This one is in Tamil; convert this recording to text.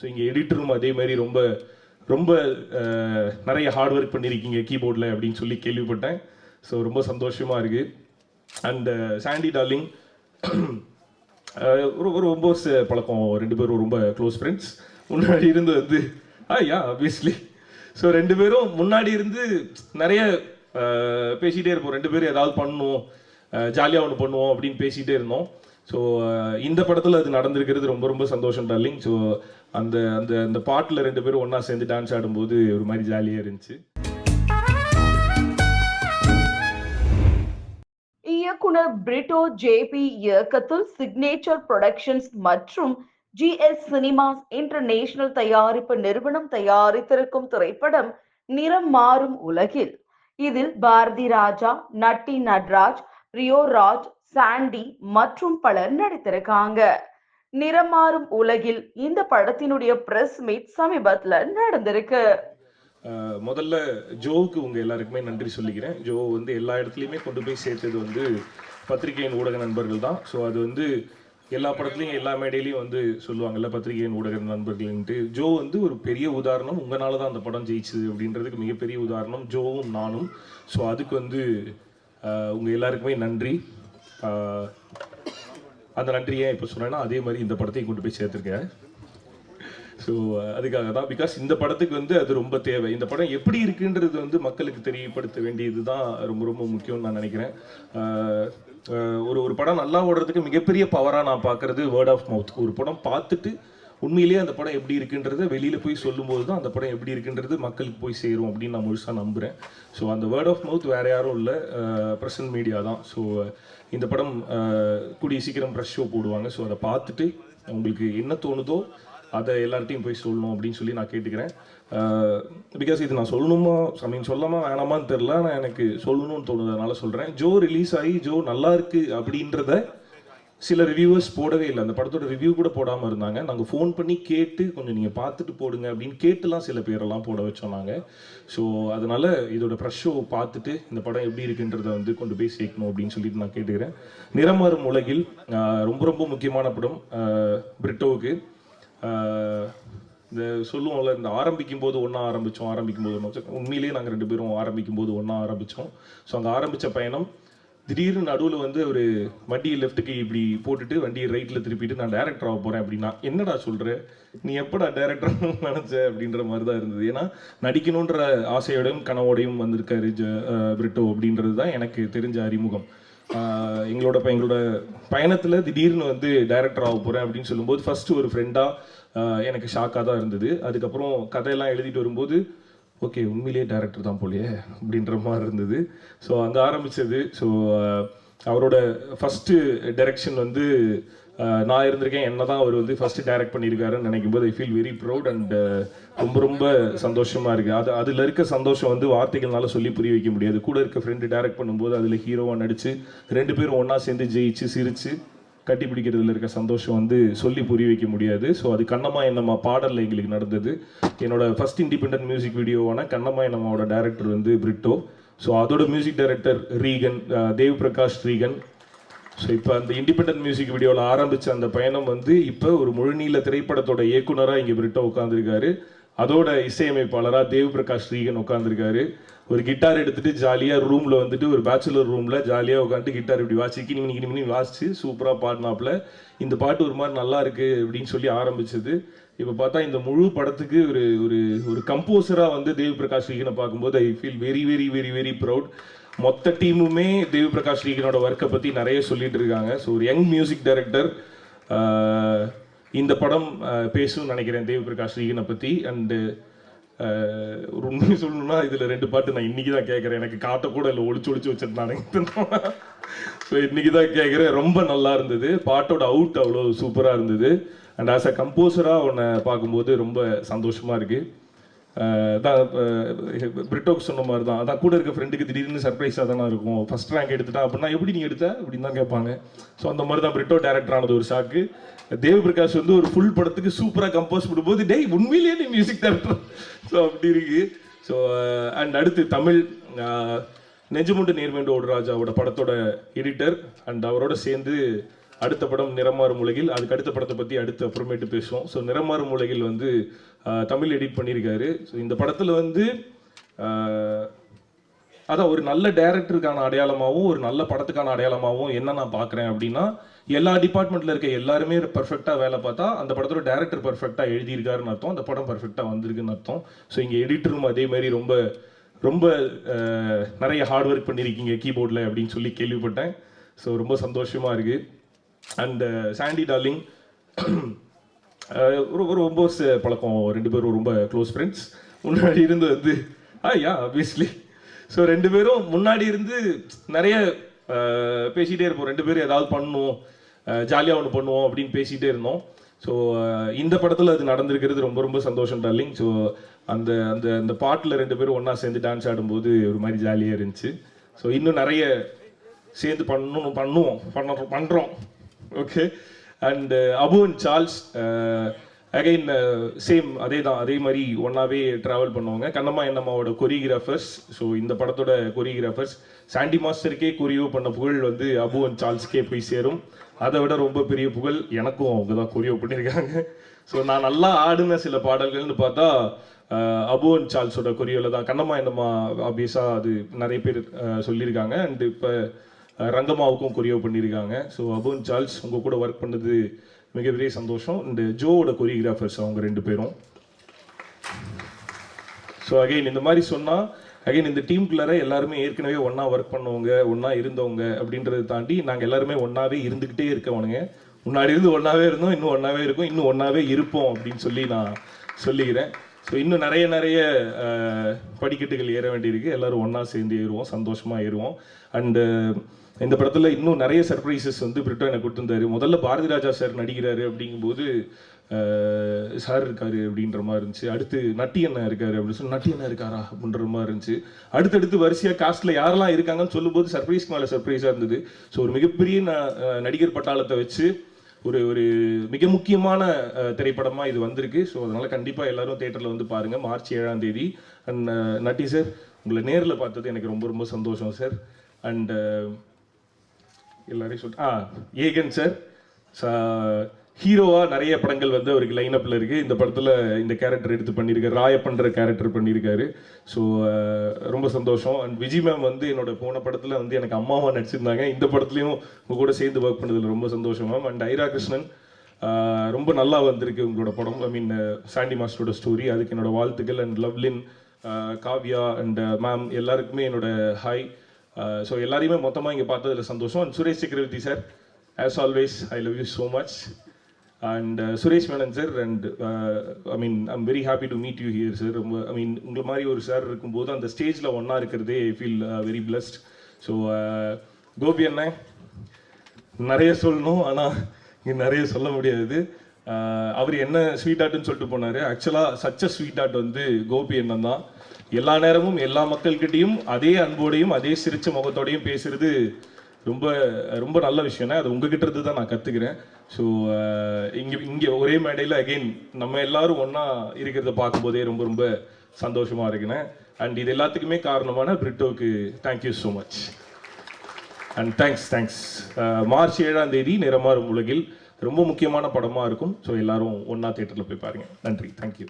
ஸோ இங்கே எடிட்டரும் அதே மாதிரி ரொம்ப ரொம்ப நிறைய ஹார்ட் ஒர்க் பண்ணியிருக்கீங்க கீபோர்டில் அப்படின்னு சொல்லி கேள்விப்பட்டேன். ஸோ ரொம்ப சந்தோஷமாக இருக்குது அண்ட் சாண்டி டார்லிங் ஒரு ஒரு ரொம்ப வருஷ பழக்கம். ரெண்டு பேரும் ரொம்ப க்ளோஸ் ஃப்ரெண்ட்ஸ் முன்னாடி இருந்து வந்து ஆ யா ஆப்வியஸ்லி ஸோ ரெண்டு பேரும் முன்னாடி இருந்து நிறைய பேசிகிட்டே இருப்போம். ரெண்டு பேரும் ஏதாவது பண்ணுவோம் ஜாலியாக ஒன்று பண்ணுவோம் அப்படின்னு பேசிகிட்டே இருந்தோம். ஸோ uh, இந்த படத்தில் அது நடந்திருக்கிறது ரொம்ப ரொம்ப சந்தோஷம் டார்லிங் ஸோ அந்த அந்த அந்த பாட்டில் ரெண்டு பேரும் ஒன்றா சேர்ந்து டான்ஸ் ஆடும்போது ஒரு மாதிரி ஜாலியாக இருந்துச்சு. இயக்குனர் பிரிட்டோ ஜேபி இயக்கத்தில் சிக்னேச்சர் ப்ரொடக்ஷன்ஸ் மற்றும் ஜிஎஸ் சினிமாஸ் இன்டர்நேஷனல் தயாரிப்பு நிறுவனம் தயாரித்திருக்கும் திரைப்படம் நிறம் மாறும் உலகில். இதில் பாரதி ராஜா நட்டி நட்ராஜ் ரியோ ராஜ் சாண்டி மற்றும் பலர் நடித்திருக்காங்க. நிறமாறும் உலகில் இந்த படத்தினுடைய பிரஸ் மீட் சமீபத்துல நடந்திருக்கு. முதல்ல ஜோவுக்கு உங்க எல்லாருக்குமே நன்றி சொல்லிக்கிறேன். ஜோ வந்து எல்லா இடத்துலையுமே கொண்டு போய் சேர்த்தது வந்து பத்திரிகையின் ஊடக நண்பர்கள் தான். ஸோ அது வந்து எல்லா படத்துலையும் எல்லா மேடையிலையும் வந்து சொல்லுவாங்கல்ல பத்திரிகையின் ஊடக நண்பர்கள்ன்ட்டு. ஜோ வந்து ஒரு பெரிய உதாரணம். உங்களால தான் அந்த படம் ஜெயிச்சது அப்படின்றதுக்கு மிகப்பெரிய உதாரணம். ஜோவும் நானும். ஸோ அதுக்கு வந்து உங்கள் உங்க எல்லாருக்குமே நன்றி. அந்த நன்றியை இப்போ சொன்னேன்னா அதே மாதிரி இந்த படத்தையும் கொண்டு போய் சேர்த்துருக்கேன். ஸோ அதுக்காக தான். பிகாஸ் இந்த படத்துக்கு வந்து அது ரொம்ப தேவை. இந்த படம் எப்படி இருக்குன்றது வந்து மக்களுக்கு தெரியப்படுத்த வேண்டியது தான் ரொம்ப ரொம்ப முக்கியம்னு நான் நினைக்கிறேன். ஒரு ஒரு படம் நல்லா ஓடுறதுக்கு மிகப்பெரிய பவராக நான் பார்க்குறது வேர்ட் ஆஃப் மவுத் ஒரு படம் பார்த்துட்டு உண்மையிலேயே அந்த படம் எப்படி இருக்குன்றத வெளியில் போய் சொல்லும்போது தான் அந்த படம் எப்படி இருக்குன்றது மக்களுக்கு போய் சேரும் அப்படின்னு நான் முழுசாக நம்புகிறேன் ஸோ அந்த வேர்ட் ஆஃப் மவுத் வேறு யாரும் இல்லை. ப்ரெசன்ட் மீடியா தான். ஸோ இந்த படம் கூடிய சீக்கிரம் ப்ரெஷ் ஷோ போடுவாங்க. ஸோ அதை பார்த்துட்டு உங்களுக்கு என்ன தோணுதோ அதை எல்லார்ட்டையும் போய் சொல்லணும் அப்படின்னு சொல்லி நான் கேட்டுக்கிறேன். பிகாஸ் இது நான் சொல்லணுமா ஐ மீன் சொல்லாமா வேணாமான்னு தெரில நான் எனக்கு சொல்லணும்னு தோணுதனால சொல்கிறேன் ஜோ ரிலீஸ் ஆகி ஜோ நல்லா இருக்குது அப்படின்றத சில ரிவ்யூவர்ஸ் போடவே இல்லை. அந்த படத்தோட ரிவ்யூ கூட போடாமல் இருந்தாங்க. நாங்கள் ஃபோன் பண்ணி கேட்டு கொஞ்சம் நீங்கள் பார்த்துட்டு போடுங்க அப்படின்னு கேட்டுலாம் சில பேரெல்லாம் போட வச்சோம் நாங்கள் ஸோ அதனால் இதோட ப்ரெஷ் ஷோ பார்த்துட்டு இந்த படம் எப்படி இருக்குன்றத வந்து கொண்டு போய் சேர்க்கணும் அப்படின்னு சொல்லிட்டு நான் கேட்டுக்கிறேன். நிறமாறும் உலகில் ரொம்ப ரொம்ப முக்கியமான படம் பிரிட்டோவுக்கு. இந்த சொல்லுவோம்ல இந்த ஆரம்பிக்கும் போது ஒன்றா ஆரம்பித்தோம் ஆரம்பிக்கும் போது ஒன்றா உண்மையிலேயே நாங்கள் ரெண்டு பேரும் ஆரம்பிக்கும் போது ஒன்றா ஆரம்பித்தோம் ஸோ அங்கே ஆரம்பித்த பயணம் திடீர்னு நடுவில் வந்து ஒரு வண்டியை லெஃப்ட்டுக்கு இப்படி போட்டுட்டு வண்டியை ரைட்டில் திருப்பிட்டு நான் டேரக்டர் ஆக போகிறேன் அப்படின்னா என்னடா சொல்கிற நீ எப்படா டேரக்டர் நினச்ச? அப்படின்ற மாதிரி தான் இருந்தது. ஏன்னா நடிக்கணுன்ற ஆசையோடையும் கனவோடையும் வந்திருக்காரு ஜ பிரிட்டோ அப்படின்றது தான் எனக்கு தெரிஞ்ச அறிமுகம். எங்களோட ப- எங்களோட பயணத்தில் திடீர்னு வந்து டைரக்டர் ஆக போகிறேன் அப்படின்னு சொல்லும்போது ஃபர்ஸ்ட் ஒரு ஃப்ரெண்டாக எனக்கு ஷாக்காக தான் இருந்தது. அதுக்கப்புறம் கதையெல்லாம் எழுதிட்டு வரும்போது ஓகே உண்மையிலேயே டேரக்டர் தான் போலயே அப்படின்ற மாதிரி இருந்தது. ஸோ அங்கே ஆரம்பித்தது ஸோ அவரோட ஃபஸ்ட்டு டைரக்ஷன் வந்து நான் இருந்திருக்கேன். என்ன தான் அவர் வந்து ஃபர்ஸ்ட் டைரக்ட் பண்ணியிருக்காருன்னு நினைக்கும் போது I feel very proud and ரொம்ப ரொம்ப சந்தோஷமாக இருக்குது அது அதில் இருக்க சந்தோஷம் வந்து வார்த்தைகள்னால சொல்லி புரிய வைக்க முடியாது. கூட இருக்க ஃப்ரெண்டு டைரக்ட் பண்ணும்போது அதில் ஹீரோவாக நடித்து ரெண்டு பேரும் ஒன்றா சேர்ந்து ஜெயிச்சு சிரித்து கட்டி பிடிக்கிறதுல இருக்க சந்தோஷம் வந்து சொல்லி புரிய வைக்க முடியாது. ஸோ அது கண்ணம்மா என்னம்மா பாடலில் எங்களுக்கு நடந்தது. என்னோட ஃபர்ஸ்ட் இண்டிபெண்ட் மியூசிக் வீடியோவான கண்ணம்மா என்னம்மாவோட டேரக்டர் வந்து பிரிட்டோ. ஸோ அதோட music director Reegan Dev Prakash Reegan. So இப்போ அந்த இண்டிபெண்ட் மியூசிக் வீடியோவில் ஆரம்பித்த அந்த பயணம் வந்து இப்போ ஒரு முழுநீள திரைப்படத்தோட இயக்குனராக இங்கே பிரிட்டோ உட்காந்துருக்காரு அதோட இசையமைப்பாளராக தேவ் பிரகாஷ் ஸ்ரீகன் உட்காந்துருக்காரு ஒரு கிட்டார் எடுத்துட்டு ஜாலியாக ரூமில் வந்துட்டு ஒரு பேச்சுலர் ரூமில் ஜாலியாக உட்காந்துட்டு கிட்டார் இப்படி வாசி கிணி கிணி கிணி வாசிச்சு சூப்பராக பாடினாப்புல. இந்த பாட்டு ஒரு மாதிரி நல்லா இருக்கு அப்படின்னு சொல்லி ஆரம்பிச்சது. இப்போ பார்த்தா இந்த முழு படத்துக்கு ஒரு ஒரு ஒரு கம்போசராக வந்து தேவ் பிரகாஷ் ஸ்ரீகனை பார்க்கும்போது I feel very very very very proud மொத்த டீமுமே தேவ் பிரகாஷ் ஸ்ரீகனோட ஒர்க்கை பற்றி நிறைய சொல்லிட்டு இருக்காங்க. ஸோ ஒரு யங் மியூசிக் டைரக்டர் இந்த படம் பேசும் பேசும்னு நினைக்கிறேன் தேவ் பிரகாஷ் ஸ்ரீகனை பற்றி அண்டு ஒரு உண்மையை சொல்லணும்னா இதில் ரெண்டு பாட்டு நான் இன்னைக்கு தான் கேட்குறேன் எனக்கு காட்ட கூட இல்லை ஒளிச்சு ஒளிச்சு வச்சிருந்தானே. ஸோ இன்றைக்கி தான் கேட்குறேன் ரொம்ப நல்லா இருந்தது. பாட்டோட அவுட் அவ்வளோ சூப்பராக இருந்தது. அண்ட் ஆஸ் அ கம்போசராக உன்னை பார்க்கும்போது ரொம்ப சந்தோஷமாக இருக்குது பிரிட்டோக்கு சொன்ன மாதிரி தான் அதான் கூட இருக்க ஃப்ரெண்டுக்கு திடீர்னு சர்ப்ரைஸாக தானே இருக்கும். ஃபஸ்ட் ரேங்க் எடுத்துட்டா அப்படின்னா எப்படி நீ எடுத்த? அப்படின்னு தான் கேட்பாங்க. ஸோ அந்த மாதிரி தான் பிரிட்டோ டேரக்டர் ஆனது ஒரு ஷாக்கு தேவ் பிரகாஷ் வந்து ஒரு ஃபுல் படத்துக்கு சூப்பராக கம்போஸ் பண்ணும்போது டேய் உண்மையிலேயே நீ மியூசிக் டேரக்டர் ஸோ அப்படி இருக்கு. ஸோ அண்ட் அடுத்து தமிழ் அஹ், நெஞ்சுமுண்டு நேர்மேண்டு ஓடுராஜாவோட படத்தோட எடிட்டர் அண்ட் அவரோட சேர்ந்து அடுத்த படம் நிறமாறும் உலகில் அதுக்கு அடுத்த படத்தை பற்றி அடுத்து அப்புறமேட்டு பேசுவோம். ஸோ நிறமாறும் உலகில் வந்து தமிழ் எடிட் பண்ணியிருக்காரு ஸோ இந்த படத்தில் வந்து அதான் ஒரு நல்ல டைரக்டருக்கான அடையாளமாகவும் ஒரு நல்ல படத்துக்கான அடையாளமாகவும் என்ன நான் பார்க்குறேன் அப்படின்னா எல்லா டிபார்ட்மெண்ட்டில் இருக்க எல்லாருமே பர்ஃபெக்டாக வேலை பார்த்தா அந்த படத்தோட டேரக்டர் பர்ஃபெக்டாக எழுதியிருக்காருன்னு அர்த்தம். அந்த படம் பர்ஃபெக்டாக வந்திருக்குன்னு அர்த்தம். ஸோ இங்கே எடிட்டரும் அதே மாதிரி ரொம்ப ரொம்ப நிறைய ஹார்ட் ஒர்க் பண்ணியிருக்கீங்க கீபோர்டில் அப்படின்னு சொல்லி கேள்விப்பட்டேன். ஸோ ரொம்ப சந்தோஷமாக இருக்குது அண்ட் சாண்டி டார்லிங் ஒரு ஒரு ரொம்ப வருஷ பழக்கம். ரெண்டு பேரும் ரொம்ப க்ளோஸ் ஃப்ரெண்ட்ஸ் முன்னாடி இருந்து வந்து ஆ யா ஆப்வியஸ்லி ஸோ ரெண்டு பேரும் முன்னாடி இருந்து நிறைய uh, பேசிகிட்டே இருப்போம். ரெண்டு பேரும் ஏதாவது பண்ணுவோம் ஜாலியாக uh, ஒன்று பண்ணுவோம் அப்படின்னு பேசிகிட்டே இருந்தோம். ஸோ uh, இந்த படத்தில் அது நடந்திருக்கிறது ரொம்ப ரொம்ப சந்தோஷம் டார்லிங் ஸோ அந்த அந்த அந்த பாட்டில் ரெண்டு பேரும் ஒன்றா சேர்ந்து டான்ஸ் ஆடும்போது ஒரு மாதிரி ஜாலியாக இருந்துச்சு. ஸோ இன்னும் நிறைய சேர்ந்து பண்ணணும் பண்ணுவோம் பண்ண பண்ணுறோம் okay and Abu and Charles again same அதே தான் அதே மாதிரி ஒன்றாவே ட்ராவல் பண்ணுவாங்க. கண்ணம்மா என்னம்மாவோட கொரியோகிராஃபர்ஸ் ஸோ இந்த படத்தோட கொரியோகிராஃபர்ஸ் சாண்டி மாஸ்டருக்கே கொரியோ பண்ண புகழ் வந்து அபு அண்ட் சார்ல்ஸ்க்கே போய் சேரும். அதை விட ரொம்ப பெரிய புகழ் எனக்கும் அவங்க தான் கொரியோ பண்ணியிருக்காங்க ஸோ நான் நல்லா ஆடின சில பாடல்கள்னு பார்த்தா அபு அண்ட் சார்ல்ஸோட கொரியோவில் தான். கண்ணம்மா என்னம்மா ஆப்வியஸாக அது நிறைய பேர் சொல்லியிருக்காங்க. அண்ட் இப்போ ரங்கம்மாவுக்கும் கொரியோ பண்ணியிருக்காங்க. ஸோ அபுன் சார்ல்ஸ் உங்கள் கூட ஒர்க் பண்ணது மிகப்பெரிய சந்தோஷம். இந்த ஜோவோட கொரியோகிராஃபர்ஸ் அவங்க ரெண்டு பேரும். ஸோ அகைன் இந்த மாதிரி சொன்னால் அகைன் இந்த டீம்குள்ளார எல்லாருமே ஏற்கனவே ஒன்றா ஒர்க் பண்ணவங்க ஒன்றா இருந்தவங்க அப்படின்றத தாண்டி நாங்கள் எல்லாருமே ஒன்றாவே இருந்துக்கிட்டே இருக்கவனுங்க. முன்னாடி இருந்து ஒன்றாவே இருந்தோம் இன்னும் ஒன்றாவே இருக்கும் இன்னும் ஒன்றாவே இருப்போம் அப்படின்னு சொல்லி நான் சொல்லிக்கிறேன். ஸோ இன்னும் நிறைய நிறைய படிக்கட்டுகள் ஏற வேண்டியிருக்கு. எல்லாரும் ஒன்றா சேர்ந்து ஏறுவோம் சந்தோஷமாக ஏறுவோம். அண்டு இந்த படத்தில் இன்னும் நிறைய சர்ப்ரைசஸ் வந்து பிரிட்டோ எனக்கு கொடுத்துருந்தாரு. முதல்ல பாரதி ராஜா சார் நடிக்கிறாரு அப்படிங்கும்போது சார் இருக்காரு அப்படின்ற மாதிரி இருந்துச்சு. அடுத்து நட்டி அண்ணா இருக்காரு அப்படின்னு சொல்லி நட்டி அண்ணா இருக்காரா? அப்படின்ற மாதிரி இருந்துச்சு. அடுத்தடுத்து வரிசையாக காஸ்ட்ல யாரெல்லாம் இருக்காங்கன்னு சொல்லும்போது சர்ப்ரைஸ்க்கு மேலே சர்ப்ரைஸாக இருந்தது. ஸோ ஒரு மிகப்பெரிய ந- நடிகர் பட்டாளத்தை வச்சு ஒரு ஒரு மிக முக்கியமான திரைப்படமாக இது வந்திருக்கு. ஸோ அதனால் கண்டிப்பாக எல்லாரும் தேட்டரில் வந்து பாருங்கள் மார்ச் ஏழாம் தேதி. And Natty sir. உங்களை நேரில் பார்த்தது எனக்கு ரொம்ப ரொம்ப சந்தோஷம் சார். அண்டு எல்லாரையும் சொல் ஆ ஏகன் சார். ஹீரோவாக நிறைய படங்கள் வந்து அவருக்கு லைனப்ல இருக்குது இந்த படத்தில் இந்த கேரக்டர் எடுத்து பண்ணியிருக்காரு ராயப்பன்ற கேரக்டர் பண்ணியிருக்காரு ஸோ ரொம்ப சந்தோஷம். அண்ட் விஜய் மேம் வந்து என்னோட போன படத்தில் வந்து எனக்கு அம்மாவா நடிச்சிருந்தாங்க. இந்த படத்துலையும் உங்கள் கூட சேர்ந்து ஒர்க் பண்ணதில் ரொம்ப சந்தோஷம் மேம் அண்ட் ஐரா கிருஷ்ணன் ரொம்ப நல்லா வந்திருக்கு உங்களோட படம். ஐ மீன் சாண்டி மாஸ்டரோட ஸ்டோரி அதுக்கு என்னோட வாழ்த்துக்கள். And Lovelin Kavya and ma'am எல்லாருக்குமே என்னோட ஹாய் ஸோ எல்லாரையுமே மொத்தமாக இங்கே பார்த்ததில் சந்தோஷம். And Suresh Chakravarthy sir as always I love you so much and Suresh Menon sir and I mean I'm very happy to meet you here sir ரொம்ப ஐ மீன் உங்களை மாதிரி ஒரு சார் இருக்கும்போது அந்த ஸ்டேஜில் ஒன்றா இருக்கிறதே feel very blessed so Gopi அண்ணன் நிறைய சொல்லணும் ஆனால் இங்கே நிறைய சொல்ல முடியாது. Uh, அவர் என்ன ஸ்வீட் ஆர்ட்னு சொல்லிட்டு போனார். ஆக்சுவலாக சச்ச ஸ்வீட் ஆர்ட் வந்து கோபி அண்ணன் தான். எல்லா நேரமும் எல்லா மக்கள்கிட்டையும் அதே அன்போடையும் அதே சிரிச்ச முகத்தோடையும் பேசுறது ரொம்ப ரொம்ப நல்ல விஷயம்னா அது உங்ககிட்ட இருந்து தான் நான் கற்றுக்கிறேன் ஸோ இங்கே இங்கே ஒரே மேடையில் அகைன் நம்ம எல்லாரும் ஒன்றா இருக்கிறத பார்க்கும்போதே ரொம்ப ரொம்ப சந்தோஷமாக இருக்கிறேன் அண்ட் இது எல்லாத்துக்குமே காரணமான பிரிட்டோக்கு thank you so much and thanks thanks March ஏழாம் தேதி நிறமாறும் உலகில் ரொம்ப முக்கியமான படமாக இருக்கும். ஸோ எல்லாரும் ஒன்றா தேட்டரில் போய் பாருங்க. நன்றி. தேங்க்யூ